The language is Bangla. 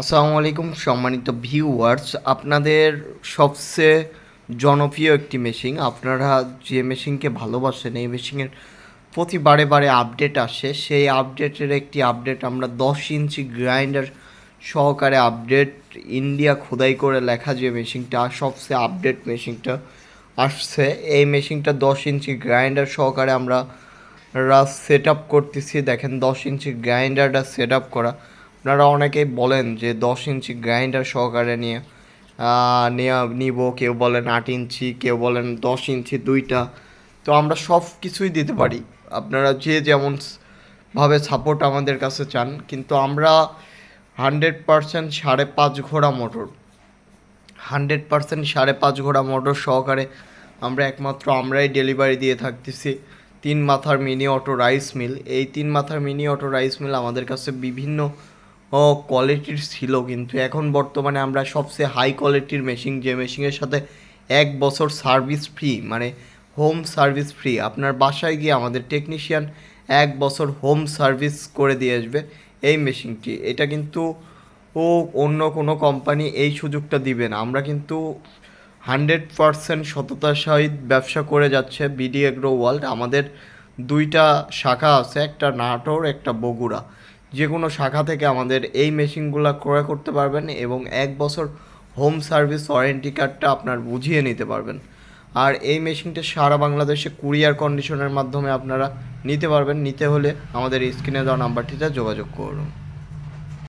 আসসালামু আলাইকুম সম্মানিত ভিউয়ার্স আপনাদের সবচেয়ে জনপ্রিয় একটি মেশিন আপনারা যে মেশিনকে ভালোবাসেন, এই মেশিনের প্রতি বারে বারে আপডেট আসে। সেই আপডেটের একটি আপডেট আমরা দশ ইঞ্চি গ্রাইন্ডার সহকারে আপডেট ইন্ডিয়া খোদাই করে লেখা যে মেশিনটা সবচেয়ে আপডেট মেশিনটা আসছে। এই মেশিনটা দশ ইঞ্চি গ্রাইন্ডার সহকারে আমরা সেট আপ করতেছি। দেখেন দশ ইঞ্চি গ্রাইন্ডারটা সেট আপ করা। আপনারা অনেকেই বলেন যে দশ ইঞ্চি গ্রাইন্ডার সহকারে নিয়ে নিব। কেউ বলেন আট ইঞ্চি, কেউ বলেন দশ ইঞ্চি, দুইটা। তো আমরা সব কিছুই দিতে পারি। আপনারা যে যেমন ভাবে সাপোর্ট আমাদের কাছে চান। কিন্তু আমরা হান্ড্রেড পারসেন্ট সাড়ে পাঁচ ঘোড়া মোটর হান্ড্রেড পার্সেন্ট সাড়ে পাঁচ ঘোড়া মোটর সহকারে আমরা একমাত্র আমরাই ডেলিভারি দিয়ে থাকতেছি। তিন মাথার মিনি অটো রাইস মিল এই তিন মাথার মিনি অটো রাইস মিল আমাদের কাছে বিভিন্ন কোয়ালিটির ছিল কিন্তু এখন বর্তমানে আমরা সবচেয়ে হাই কোয়ালিটির মেশিন যে মেশিনের সাথে এক বছর সার্ভিস ফ্রি মানে হোম সার্ভিস ফ্রি আপনার বাসায় গিয়ে আমাদের টেকনিশিয়ান এক বছর হোম সার্ভিস করে দিয়ে আসবে এই মেশিনটি এটা কিন্তু ও অন্য কোনো কোম্পানি এই সুযোগটা দিবে না। আমরা কিন্তু হান্ড্রেড পারসেন্ট সততার সহিত ব্যবসা করে যাচ্ছে বিডি এগ্রো ওয়ার্ল্ড আমাদের দুইটা শাখা আছে, একটা নাটোর, একটা বগুড়া। যে কোনো শাখা থেকে আমাদের এই মেশিনগুলো ক্রয় করতে পারবেন এবং এক বছর হোম সার্ভিস ওয়ারেন্টি কার্ডটা আপনার বুঝিয়ে নিতে পারবেন। আর এই মেশিনটা সারা বাংলাদেশে কুরিয়ার কন্ডিশনের মাধ্যমে আপনারা নিতে পারবেন। নিতে হলে আমাদের স্ক্রিনে দেওয়া নাম্বারটিতে যোগাযোগ করুন।